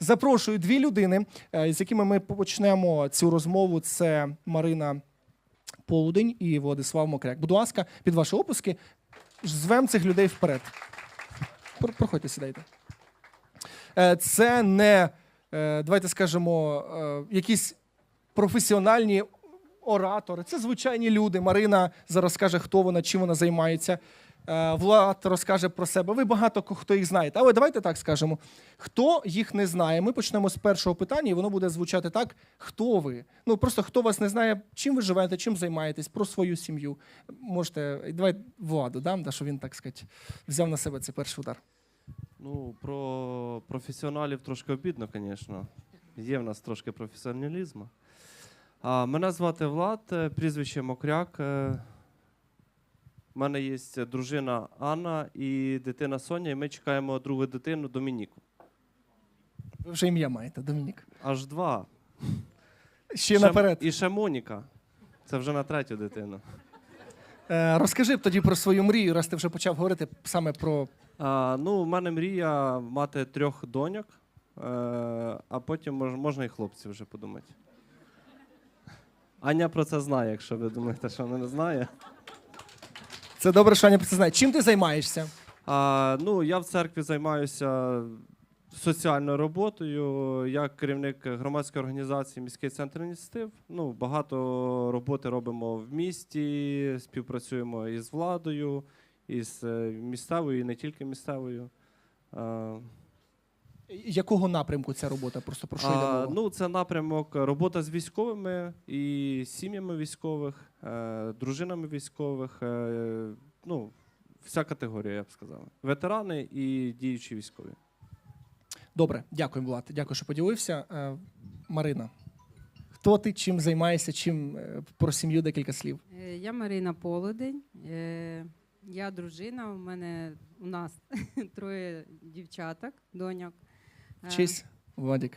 Запрошую дві людини, е, з якими ми почнемо цю розмову. Це Марина Полудень і Владислав Мокряк. Будь ласка, під ваші опуски звем цих людей вперед. Проходьте, сідайте. Е, Це не, е, давайте скажемо, якісь професіональні оратори. Це звичайні люди. Марина зараз скаже, хто вона, чим вона займається. Е, Влад розкаже про себе. Ви багато хто їх знаєте. Але давайте так скажемо. Хто їх не знає? Ми почнемо з першого питання, і воно буде звучати так: хто ви? Ну просто хто вас не знає, чим ви живете, чим займаєтесь, про свою сім'ю. Можете, давай владу дам, да, що він так сказати, взяв на себе цей перший удар. Ну, про професіоналів трошки обідно, звісно. Є в нас трошки професіоналізму. Мене звати Влад, е, прізвище Мокряк. У мене є дружина Анна і дитина Соня, і ми чекаємо другу дитину Домініку. Ви вже ім'я маєте, Домінік. Аж два. Ще наперед. І ще Моніка. Це вже на третю дитину. Е, розкажи б тоді про свою мрію, раз ти вже почав говорити саме про А, ну, у мене мрія мати трьох доньок, е, а потім мож, можна і хлопців вже подумати. Аня про це знає, якщо ви думаєте, що вона не знає. Це добре, що Аня про це знає. Чим ти займаєшся? А, ну, я в церкві займаюся соціальною роботою. Я керівник громадської організації Міський центр ініціатив. Ну, багато роботи робимо в місті, співпрацюємо із владою, із е, місцевою і не тільки місцевою. А, Якого напрямку ця робота? Просто про що йде мова? ну, це напрямок робота з військовими і сім'ями військових, е, дружинами військових. Е, ну, вся категорія, я б сказав. Ветерани і діючі військові. Добре, дякую, Влад. Дякую, що поділився. Е, Марина, хто ти, чим займаєшся, чим е, про сім'ю декілька слів? Е, Я Марина Полудень. Е, Я дружина. У мене у нас троє дівчаток, доньок. Е, Вчись, Владик.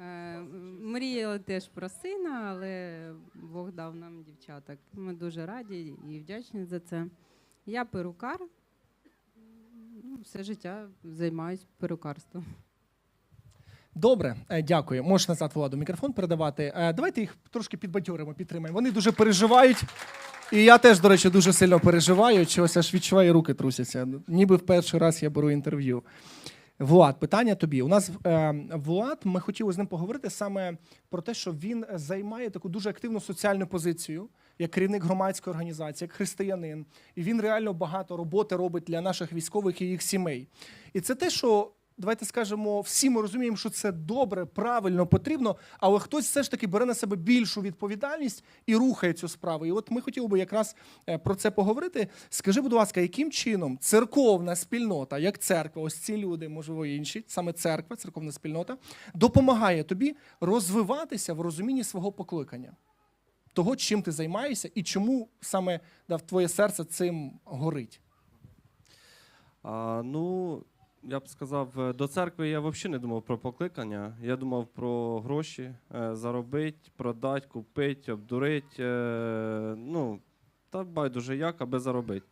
е, Мріяли теж про сина, але Бог дав нам дівчаток. Ми дуже раді і вдячні за це. Я перукар. Ну, Все життя займаюся перукарством. Добре, е, дякую. Можеш назад владу мікрофон передавати. Е, Давайте їх трошки підбадьоримо, підтримаємо. Вони дуже переживають. І я теж, до речі, дуже сильно переживаю. Чогось аж відчуваю, руки трусяться. Ніби в перший раз я беру інтерв'ю. Влад, питання тобі. У нас е, Влад, ми хотіли з ним поговорити саме про те, що він займає таку дуже активну соціальну позицію, як керівник громадської організації, як християнин. І він реально багато роботи робить для наших військових і їх сімей. І це те, що давайте скажемо, всі ми розуміємо, що це добре, правильно, потрібно, але хтось все ж таки бере на себе більшу відповідальність і рухає цю справу. І от ми хотіли би якраз е, про це поговорити. Скажи, будь ласка, яким чином церковна спільнота, як церква, ось ці люди, можливо, інші, саме церква, церковна спільнота, допомагає тобі розвиватися в розумінні свого покликання? Того, чим ти займаєшся, і чому саме да, твоє серце цим горить? А, ну, я б сказав, е, до церкви я взагалі не думав про покликання. Я думав про гроші, е, заробити, продати, купити, обдурити. Е, ну, та байдуже як, аби заробити.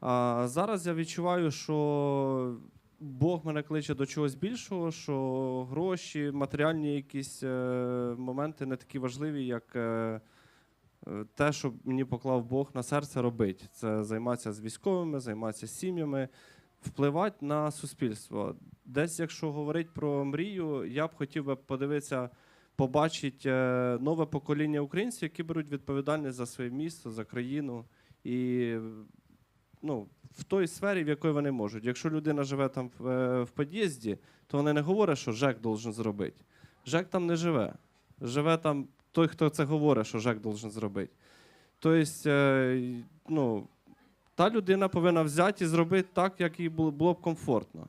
А зараз я відчуваю, що Бог мене кличе до чогось більшого, що гроші, матеріальні якісь моменти не такі важливі, як. Те, що мені поклав Бог на серце робити. Це займатися з військовими, займатися з сім'ями, впливати на суспільство. Десь, якщо говорити про мрію, я б хотів би подивитися, побачити е, нове покоління українців, які беруть відповідальність за своє місто, за країну і ну, в той сфері, в якій вони можуть. Якщо людина живе там в, е, в під'їзді, то вони не говорять, що ЖЕК должен зробити. ЖЕК там не живе. Живе там той, хто це говорить, що ЖЕК должен зробити. Тобто, е, ну, та людина повинна взяти і зробити так, як їй було, б комфортно.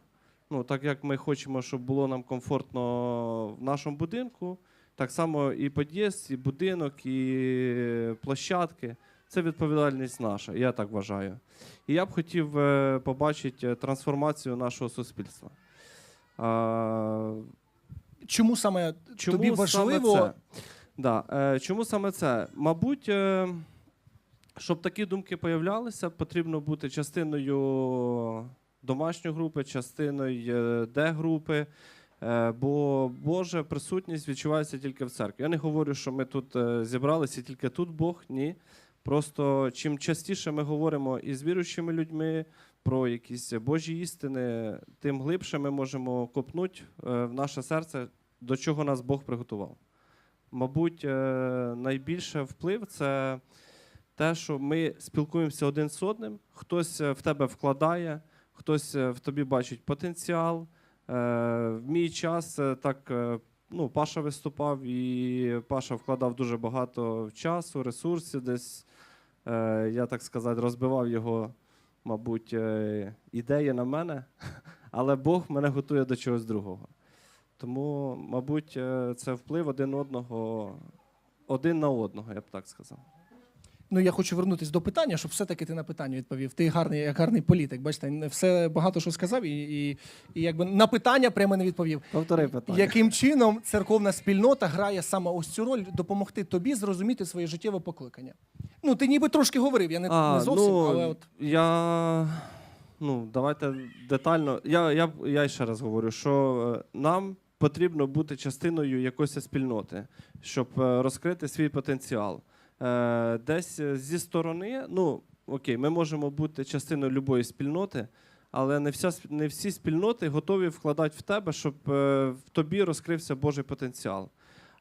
Ну, так як ми хочемо, щоб було нам комфортно в нашому будинку, так само і під'їзд, і будинок, і площадки. Це відповідальність наша, я так вважаю. І я б хотів е, побачити е, трансформацію нашого суспільства. Чому саме Чому тобі важливо? Саме це? Да. Е, чому саме це? Мабуть, щоб такі думки появлялися, потрібно бути частиною домашньої групи, частиною е, Д-групи, Е, Бо Божа присутність відчувається тільки в церкві. Я не говорю, що ми тут е, зібралися, тільки тут Бог. Ні. Просто чим частіше ми говоримо із віруючими людьми про якісь Божі істини, тим глибше ми можемо копнути в наше серце, до чого нас Бог приготував. Мабуть, найбільше вплив це те, що ми спілкуємося один з одним, хтось е, в тебе вкладає, хтось е, в тобі бачить потенціал. Е, В мій час так ну, Паша виступав, і Паша вкладав дуже багато часу, ресурсів. Десь, я так сказати, розбивав його, мабуть, ідеї на мене, але Бог мене готує до чогось другого. Тому, мабуть, це вплив один одного, один на одного, я б так сказав. Ну, я хочу вернутися до питання, щоб все-таки ти на питання відповів. Ти гарний, як гарний політик. Бачите, все багато що сказав, і, і, і якби на питання прямо не відповів. Повтори питання. Яким чином церковна спільнота грає саме ось цю роль допомогти тобі зрозуміти своє життєве покликання? Ну, ти ніби трошки говорив, я не, не зовсім, ну, але от Я. Ну, давайте детально. Я, я, я ще раз говорю, що е, нам потрібно бути частиною якоїсь спільноти, щоб е, розкрити свій потенціал. Е, Десь е, зі сторони, ну окей, ми можемо бути частиною любої спільноти, але не, вся, не всі спільноти готові вкладати в тебе, щоб е, в тобі розкрився Божий потенціал.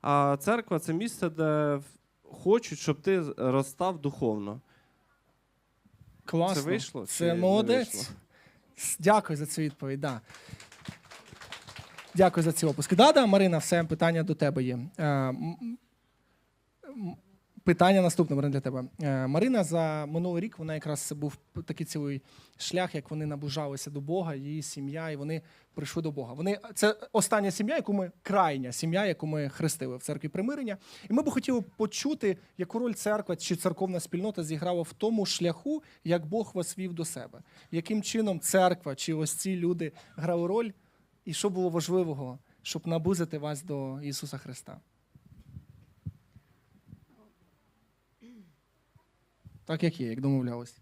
А церква це місце, де хочуть, щоб ти розстав духовно. класно. Це вийшло? Це молодець. вийшло? Дякую за цю відповідь. Да. Дякую за ці опуски. Да, да, Марина, все питання до тебе є. Питання наступне, Марина, для тебе. Е, Марина за минулий рік вона якраз був такий цілий шлях, як вони наближалися до Бога, її сім'я, і вони прийшли до Бога. Вони це остання сім'я, яку ми крайня сім'я, яку ми хрестили в церкві примирення. І ми б хотіли почути, яку роль церква чи церковна спільнота зіграла в тому шляху, як Бог вас вів до себе. Яким чином церква чи ось ці люди грали роль, і що було важливого, щоб наблизити вас до Ісуса Христа? Так як є, як домовлялись.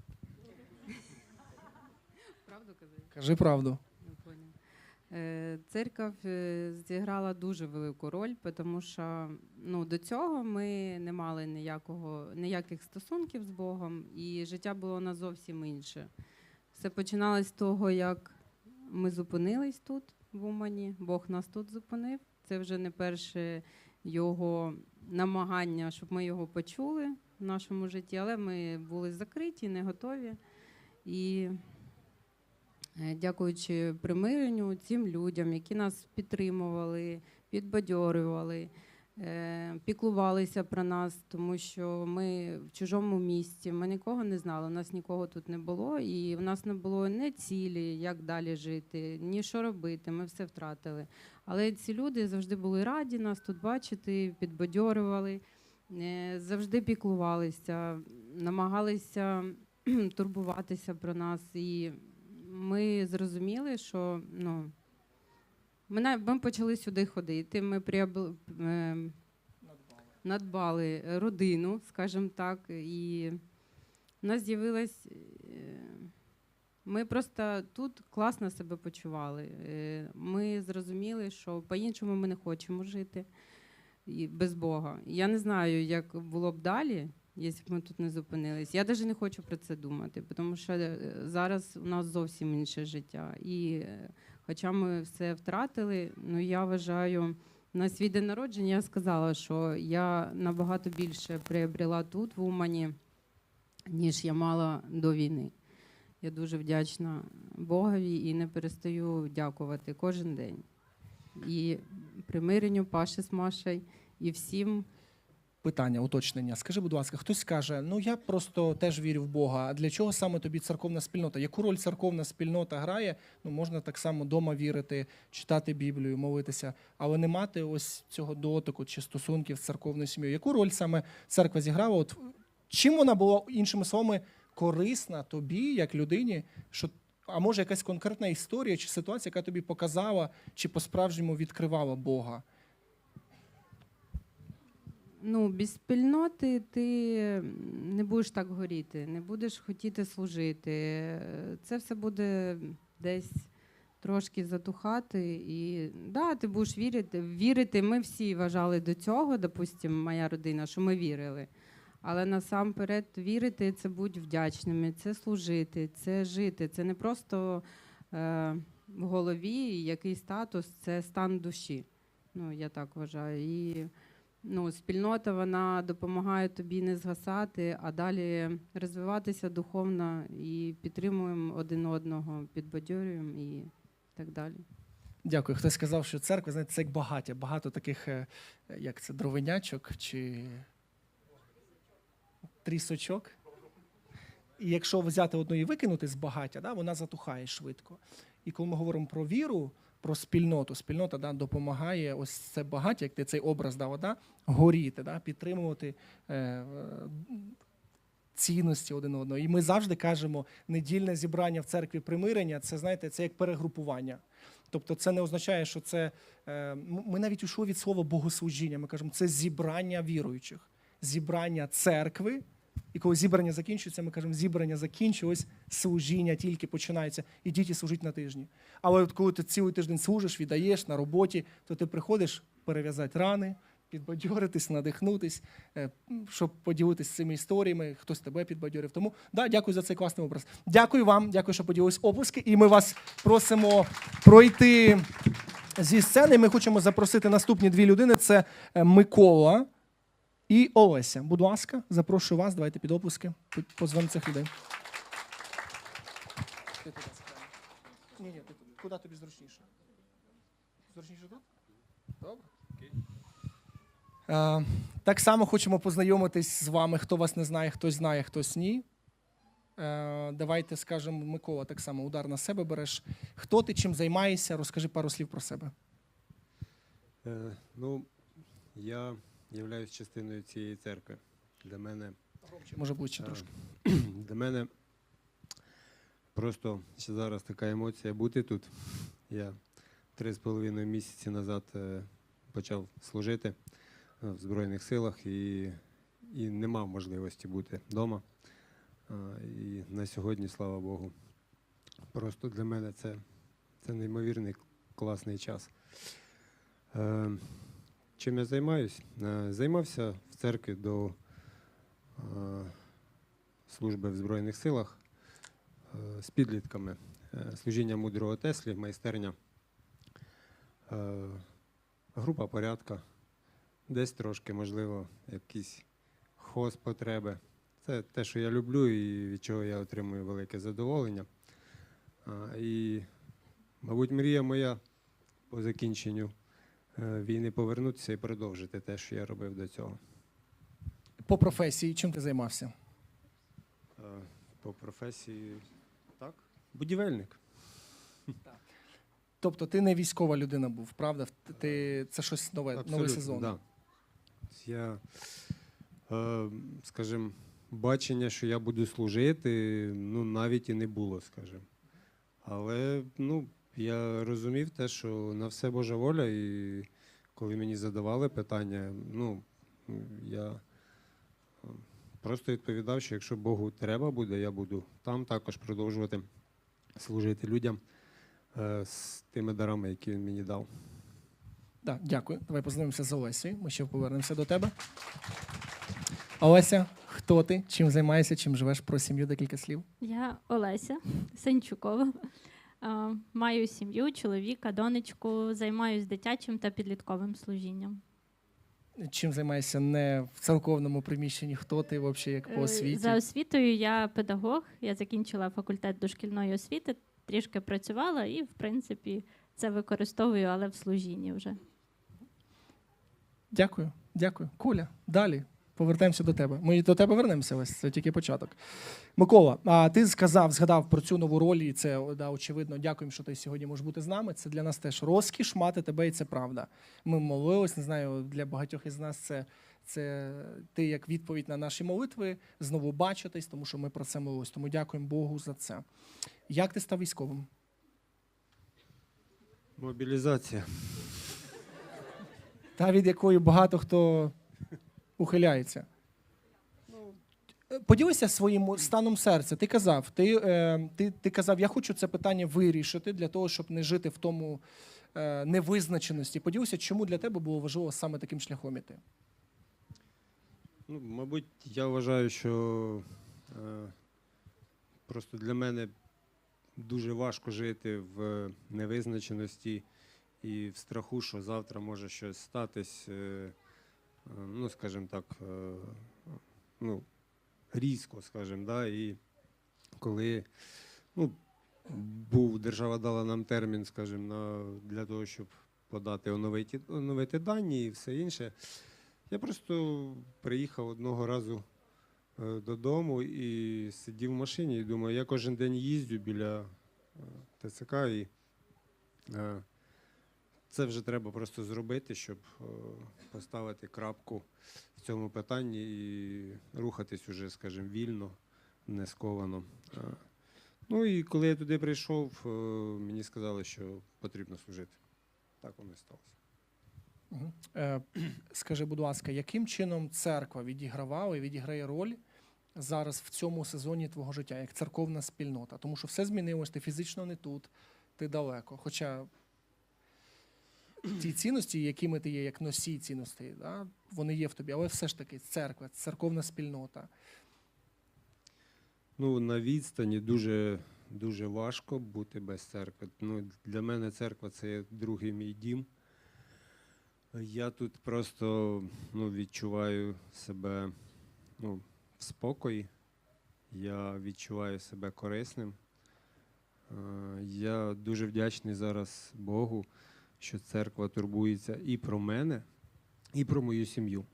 Правду казати? Кажи правду. Е, Церква е, зіграла дуже велику роль, тому що ну, до цього ми не мали ніякого, ніяких стосунків з Богом, і життя було у нас зовсім інше. Все починалось з того, як ми зупинились тут, в Умані. Бог нас тут зупинив. Це вже не перше його намагання, щоб ми його почули в нашому житті, але ми були закриті, не готові. І Е, дякуючи примиренню цим людям, які нас підтримували, підбадьорювали, е, піклувалися про нас, тому що ми в чужому місті, ми нікого не знали, у нас нікого тут не було, і в нас не було ні цілі, як далі жити, ні що робити. Ми все втратили. Але ці люди завжди були раді нас тут бачити, підбадьорювали, завжди піклувалися, намагалися турбуватися про нас. І ми зрозуміли, що ну, ми, ми почали сюди ходити. Ми приобл- е, надбали родину, скажімо так, і в нас з'явилась. е, Ми просто тут класно себе почували. Е, Ми зрозуміли, що по-іншому ми не хочемо жити без Бога. Я не знаю, як було б далі, якщо б ми тут не зупинились. Я навіть не хочу про це думати, тому що е, зараз у нас зовсім інше життя. І е, хоча ми все втратили, ну я вважаю. На свій день народження я сказала, що я набагато більше приобрела тут, в Умані, ніж я мала до війни. Я дуже вдячна Богові і не перестаю дякувати кожен день. І примиренню Паші з Машею, і всім. Питання, уточнення. Скажи, будь ласка, хтось скаже: ну я просто теж вірю в Бога. А для чого саме тобі церковна спільнота? Яку роль церковна спільнота грає? Ну можна так само вдома вірити, читати Біблію, молитися, але не мати ось цього дотику чи стосунків з церковною сім'єю. Яку роль саме церква зіграла? От чим вона була іншими словами корисна тобі, як людині? Що а може якась конкретна історія чи ситуація, яка тобі показала чи по-справжньому відкривала Бога? Ну, без спільноти ти не будеш так горіти, не будеш хотіти служити. Це все буде десь трошки затухати. І да, ти будеш вірити. Вірити. Ми всі вважали до цього, допустимо, моя родина, що ми вірили. Але насамперед вірити це бути вдячними, це служити, це жити. Це не просто е, в голові який статус, це стан душі. Ну, я так вважаю. І ну, спільнота вона допомагає тобі не згасати, а далі розвиватися духовно і підтримуємо один одного, підбадьорюємо і так далі. Дякую. Хтось сказав, що церква, знаєте, це як багаття. Багато таких, е, як це, дровинячок чи трісочок. І якщо взяти одну і викинути з багаття, да, вона затухає швидко. І коли ми говоримо про віру, про спільноту, спільнота да, допомагає ось це багаття, як ти цей образ дав, да, горіти, да, підтримувати е, цінності один одного. І ми завжди кажемо, недільне зібрання в церкві примирення це знаєте, це як перегрупування. Тобто, це не означає, що це е, ми навіть ушли від слова богослужіння. Ми кажемо, це зібрання віруючих, зібрання церкви. І коли зібрання закінчується, ми кажемо, зібрання закінчилось, служіння тільки починається. І служіть на тижні. Але от коли ти цілий тиждень служиш, віддаєш на роботі, то ти приходиш перев'язати рани, підбадьоритись, надихнутись, е, щоб поділитися цими історіями, хтось тебе підбадьорив. Тому да, дякую за цей класний образ. Дякую вам, дякую, що поділились оплески. І ми вас просимо пройти зі сцени. Ми хочемо запросити наступні дві людини: це е, Микола і Олеся. Будь ласка, запрошую вас. Давайте під оплески. П- Позвемо цих людей. Ти туди. Ні, ні, ти туди. Куди тобі зручніше? Зручніше тут? Добре. Е, так само хочемо познайомитись з вами. Хто вас не знає, хтось знає, хтось ні. Е, давайте скажемо, Микола, так само удар на себе береш. Хто ти, чим займаєшся? Розкажи пару слів про себе. Е, ну, я являюсь частиною цієї церкви. Для мене, Може ближче е, трошки. для мене просто ще зараз така емоція бути тут. Я три з половиною місяці назад е, почав служити е, в Збройних силах і, і не мав можливості бути вдома. І на сьогодні, слава Богу, просто для мене це, це неймовірний класний час. Чим я займаюсь? Е, Займався в церкві до е, служби в Збройних силах е, з підлітками. Служіння мудрого Теслі, майстерня, група порядка, десь трошки, можливо, якісь хозпотреби. Це те, що я люблю і від чого я отримую велике задоволення. І, мабуть, мрія моя по закінченню війни повернутися і продовжити те, що я робив до цього. По професії, чим ти займався? Е, По професії так, будівельник. Тобто ти не військова людина був, правда? Ти це щось нове, новий сезон. Да. Я, е, скажімо, бачення, що я буду служити, ну навіть і не було, скажімо. Але ну, я розумів те, що на все Божа воля, і коли мені задавали питання, ну, я просто відповідав, що якщо Богу треба буде, я буду там також продовжувати служити людям е, з тими дарами, які він мені дав. Да, дякую. Давай познайомимося з Олесею. Ми ще повернемося до тебе. Олеся, хто ти? Чим займаєшся, чим живеш? Про сім'ю декілька слів. Я Олеся Сенчукова. Е, Маю сім'ю, чоловіка, донечку, займаюся дитячим та підлітковим служінням. Чим займаєшся не в церковному приміщенні? Хто ти взагалі як по Е, освіті? За освітою я педагог, я закінчила факультет дошкільної освіти, трішки працювала і, в принципі, це використовую, але в служінні вже. Дякую, дякую. Коля, далі. Повертаємося до тебе. Ми до тебе вернемося, ось це тільки початок. Микола, а ти сказав, згадав про цю нову роль, і це да, очевидно. Дякуємо, що ти сьогодні можеш бути з нами. Це для нас теж розкіш мати тебе, і це правда. Ми молились, не знаю, для багатьох із нас це, це ти як відповідь на наші молитви, знову бачитись, тому що ми про це молились. Тому дякуємо Богу за це. Як ти став військовим? Мобілізація. Та від якої багато хто ухиляється. Поділися своїм станом серця. Ти казав, ти, е, ти, ти казав, я хочу це питання вирішити для того, щоб не жити в тому е, невизначеності. Поділися, чому для тебе було важливо саме таким шляхом іти? Ну, мабуть, я вважаю, що е, просто для мене дуже важко жити в невизначеності і в страху, що завтра може щось статись, е, ну, скажімо так, е, ну, різко, скажімо, да, і коли ну, був, держава дала нам термін, скажімо, на, для того, щоб подати оновити, оновити дані і все інше. Я просто приїхав одного разу е, додому і сидів в машині і думаю, я кожен день їздю біля е, ТЦК і це вже треба просто зробити, щоб е, поставити крапку в цьому питанні і рухатись уже, скажімо, вільно, не сковано. Е, Ну і коли я туди прийшов, е, мені сказали, що потрібно служити. Так воно і сталося. Скажи, будь ласка, яким чином церква відігравала і відіграє роль зараз в цьому сезоні твого життя, як церковна спільнота? Тому що все змінилось, ти фізично не тут, ти далеко. Хоча ті цінності, якими ти є, як носій цінностей, да, вони є в тобі, але все ж таки церква, церковна спільнота. Ну, на відстані дуже, дуже важко бути без церкви. Ну, для мене церква це другий мій дім. Я тут просто ну, відчуваю себе ну, в спокої, я відчуваю себе корисним. Е, Я дуже вдячний зараз Богу, що церква турбується і про мене, і про мою сім'ю.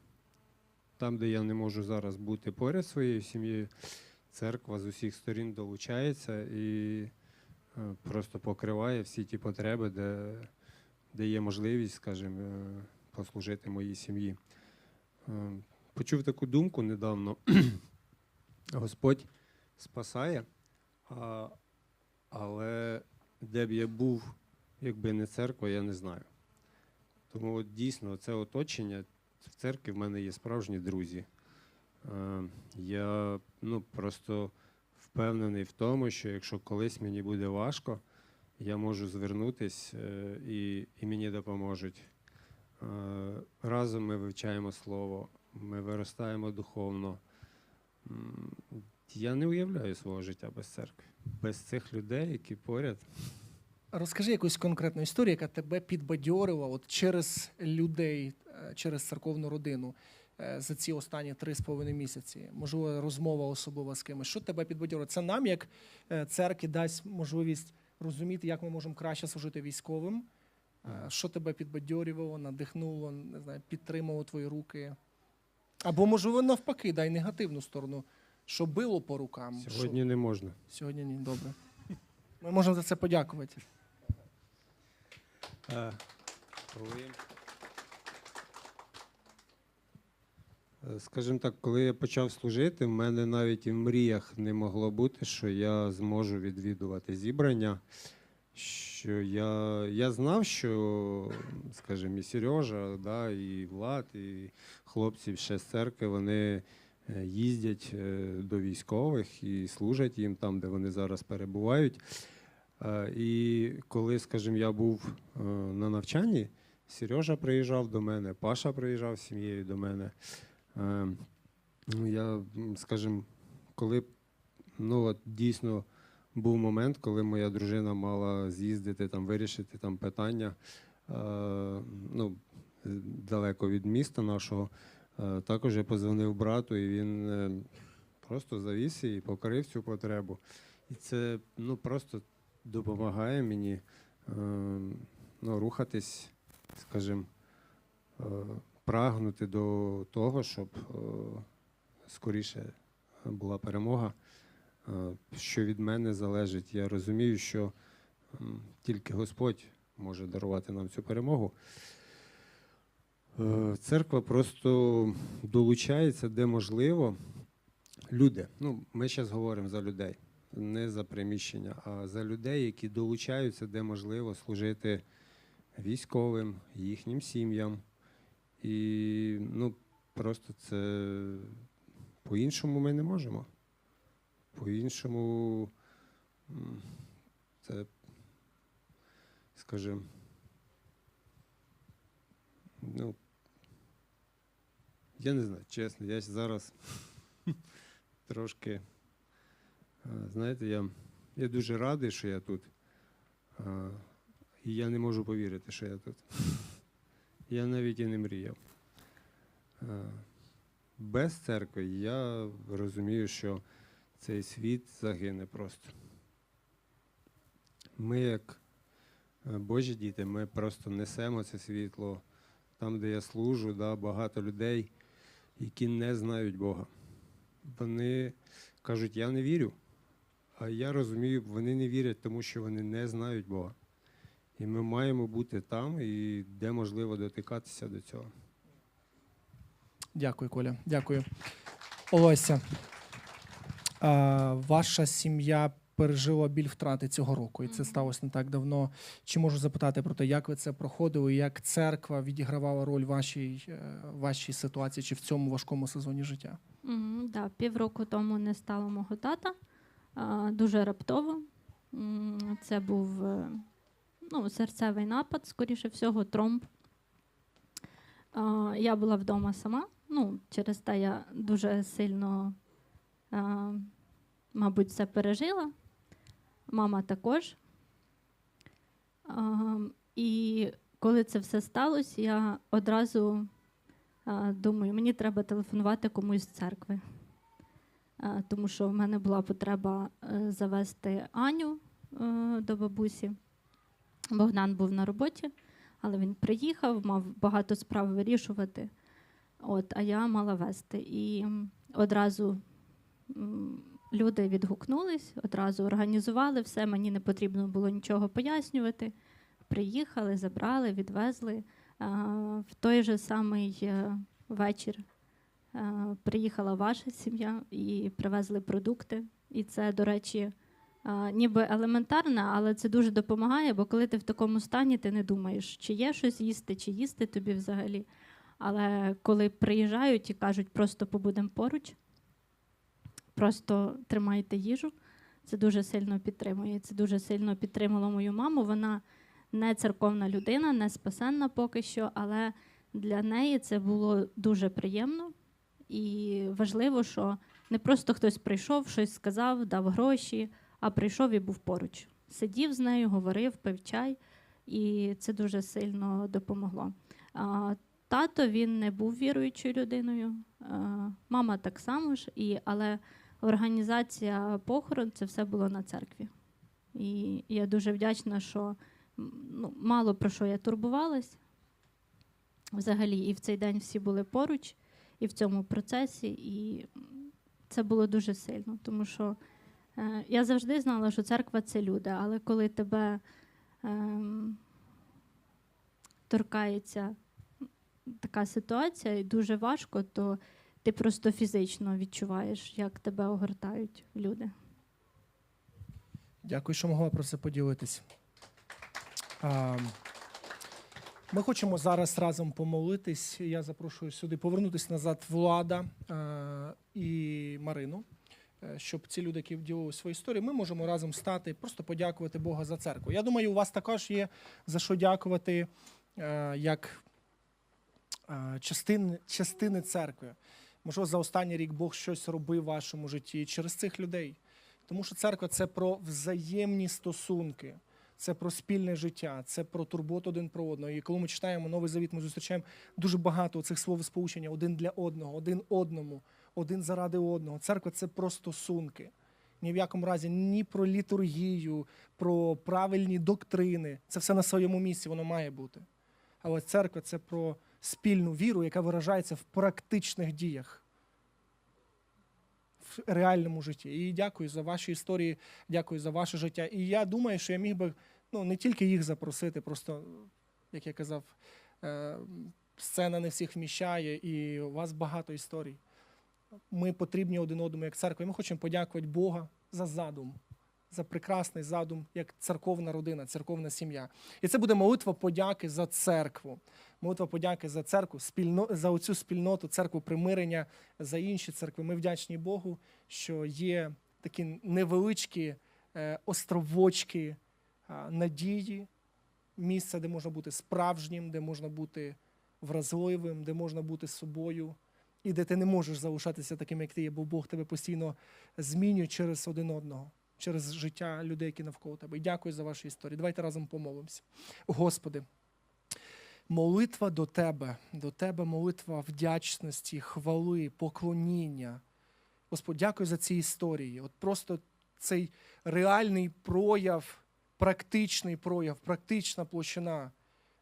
Там, де я не можу зараз бути поряд своєю сім'єю, церква з усіх сторін долучається і е, просто покриває всі ті потреби, де, де є можливість, скажімо, е, послужити моїй сім'ї. Е, Почув таку думку недавно. Господь спасає, а, але де б я був, якби не церква, я не знаю. Тому от дійсно це оточення в церкві в мене є справжні друзі. Е, Я ну, просто впевнений в тому, що якщо колись мені буде важко, я можу звернутися е, і, і мені допоможуть. Е, Разом ми вивчаємо слово, ми виростаємо духовно. Я не уявляю свого життя без церкви, без цих людей, які поряд. Розкажи якусь конкретну історію, яка тебе підбадьорила от через людей, е, через церковну родину е, за ці останні три з половиною місяці. Можливо, розмова особова з кимось. Що тебе підбадьорило? Це нам, як е, церкві, дасть можливість розуміти, як ми можемо краще служити військовим. Що тебе підбадьорювало, надихнуло, не знаю, підтримало твої руки. Або, можливо, навпаки, дай негативну сторону, що било по рукам. що- Сьогодні не можна. Сьогодні ні, добре. Ми можемо за це подякувати. Е. Е, Скажімо так, коли я почав служити, в мене навіть і в мріях не могло бути, що я зможу відвідувати зібрання. Що я, я знав, що, скажімо, і Сережа, да, і Влад, і хлопці ще з церкви, вони е, їздять до військових і служать їм там, де вони зараз перебувають. Е, І коли, скажімо, я був е, на навчанні, Сережа приїжджав до мене, Паша приїжджав з сім'єю до мене. Е, ну, Я, скажімо, коли ну, от дійсно був момент, коли моя дружина мала з'їздити там, вирішити там питання ну, далеко від міста нашого. Також я позвонив брату, і він просто завіз і покрив цю потребу. І це ну, просто допомагає мені е, ну, рухатись, скажімо, е, прагнути до того, щоб е, скоріше була перемога. Що від мене залежить. Я розумію, що тільки Господь може дарувати нам цю перемогу. Церква просто долучається де можливо. Люди, ну, ми зараз говоримо за людей, не за приміщення, а за людей, які долучаються де можливо служити військовим, їхнім сім'ям. І ну, просто це, по-іншому ми не можемо. По-іншому це, скажімо, ну, я не знаю, чесно, я зараз трошки, знаєте, я, я дуже радий, що я тут. е, І я не можу повірити, що я тут. Я навіть і не мріяв. Е, Без церкви я розумію, що цей світ загине просто. Ми, як е, Божі діти, ми просто несемо це світло там, де я служу, да, багато людей, які не знають Бога. Вони кажуть, я не вірю. А я розумію, вони не вірять, тому що вони не знають Бога. І ми маємо бути там, і де можливо дотикатися до цього. Дякую, Коля. Дякую. Олеся, а, ваша сім'я пережила біль втрати цього року, і це сталося не так давно. Чи можу запитати про те, як ви це проходили, як церква відігравала роль вашій, е, вашій ситуації чи в цьому важкому сезоні життя? Угу, да, півроку тому не стало мого тата. Дуже раптово. Це був е, ну, серцевий напад, скоріше всього, тромб. Я була вдома сама. Ну, через те я дуже сильно, мабуть, це пережила. Мама також. І коли це все сталося, я одразу Думаю, мені треба телефонувати комусь з церкви, тому що в мене була потреба е, завести Аню е, до бабусі. Богдан був на роботі, але він приїхав, мав багато справ вирішувати. От, а я мала вести. І одразу люди відгукнулись, одразу організували все, мені не потрібно було нічого пояснювати. Приїхали, забрали, відвезли. В той же самий е, вечір е, приїхала ваша сім'я і привезли продукти. І це, до речі, е, ніби елементарно, але це дуже допомагає, бо коли ти в такому стані, ти не думаєш, чи є щось їсти, чи їсти тобі взагалі. Але коли приїжджають і кажуть, просто побудемо поруч, просто тримайте їжу, це дуже сильно підтримує. Це дуже сильно підтримало мою маму. Вона не церковна людина, не спасенна поки що, але для неї це було дуже приємно і важливо, що не просто хтось прийшов, щось сказав, дав гроші, а прийшов і був поруч. Сидів з нею, говорив, пив чай, і це дуже сильно допомогло. Тато він не був віруючою людиною, мама так само ж, і, але організація похорон це все було на церкві. І я дуже вдячна, що ну, мало про що я турбувалась. Взагалі, і в цей день всі були поруч, і в цьому процесі, і це було дуже сильно, тому що е, я завжди знала, що церква це люди, але коли тебе ем, торкається така ситуація, і дуже важко, то ти просто фізично відчуваєш, як тебе огортають люди. Дякую, що могла про це поділитись. А, Ми хочемо зараз разом помолитись. Я запрошую сюди повернутися назад Влада е, і Марину, е, щоб ці люди, які ділили свою історію, ми можемо разом стати, просто подякувати Бога за церкву. Я думаю, у вас також є за що дякувати е, як частини, частини церкви. Можливо, за останній рік Бог щось робив в вашому житті через цих людей. Тому що церква це про взаємні стосунки, це про спільне життя, це про турботу один про одного. І коли ми читаємо Новий Завіт, ми зустрічаємо дуже багато цих слов сполучення один для одного, один одному, один заради одного. Церква це про стосунки. Ні в якому разі ні про літургію, про правильні доктрини. Це все на своєму місці, воно має бути. Але церква це про спільну віру, яка виражається в практичних діях в реальному житті. І дякую за ваші історії, дякую за ваше життя. І я думаю, що я міг би ну, не тільки їх запросити, просто, як я казав, е, сцена не всіх вміщає, і у вас багато історій. Ми потрібні один одному як церква. Ми хочемо подякувати Бога за задум, за прекрасний задум, як церковна родина, церковна сім'я. І це буде молитва подяки за церкву. Молитва подяки за церкву, спільно, за оцю спільноту, церкву примирення, за інші церкви. Ми вдячні Богу, що є такі невеличкі е, островочки надії, місце, де можна бути справжнім, де можна бути вразливим, де можна бути собою, і де ти не можеш залишатися таким, як ти є, бо Бог тебе постійно змінює через один одного, через життя людей, які навколо тебе. Дякую за ваші історії. Давайте разом помолимося. Господи, молитва до Тебе, до Тебе молитва вдячності, хвали, поклоніння. Господь, дякую за ці історії. От просто цей реальний прояв, практичний прояв, практична площина,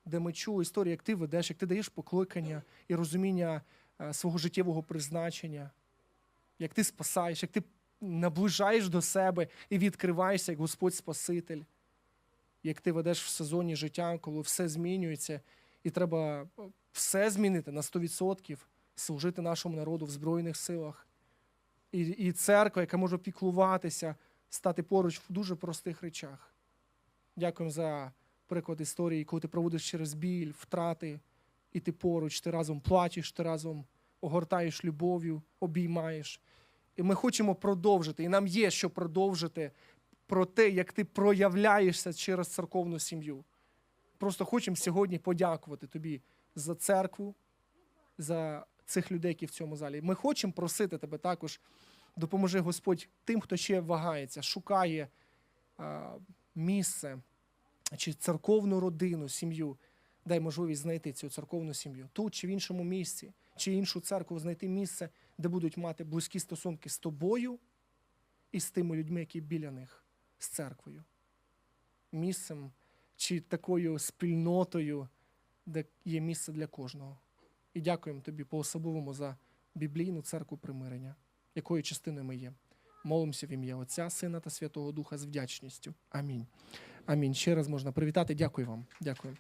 де ми чули історію, як ти ведеш, як ти даєш покликання і розуміння е, свого життєвого призначення, як ти спасаєш, як ти наближаєш до себе і відкриваєшся як Господь Спаситель, як ти ведеш в сезоні життя, коли все змінюється, і треба е, все змінити на 100%, служити нашому народу в Збройних силах. І, і церква, яка може піклуватися, стати поруч в дуже простих речах. Дякуємо за приклад історії, коли ти проводиш через біль, втрати, і ти поруч, ти разом плачеш, ти разом огортаєш любов'ю, обіймаєш. І ми хочемо продовжити, і нам є що продовжити про те, як ти проявляєшся через церковну сім'ю. Просто хочемо сьогодні подякувати тобі за церкву, за цих людей, які в цьому залі. Ми хочемо просити тебе також, допоможи Господь тим, хто ще вагається, шукає місце чи церковну родину, сім'ю. Дай можливість знайти цю церковну сім'ю тут чи в іншому місці, чи іншу церкву знайти місце, де будуть мати близькі стосунки з тобою і з тими людьми, які біля них, з церквою. Місцем чи такою спільнотою, де є місце для кожного. І дякуємо тобі по-особливому за біблійну церкву примирення, якою частиною ми є. Молимося в ім'я Отця, Сина та Святого Духа з вдячністю. Амінь. Амінь. Ще раз можна привітати. Дякую вам. Дякую.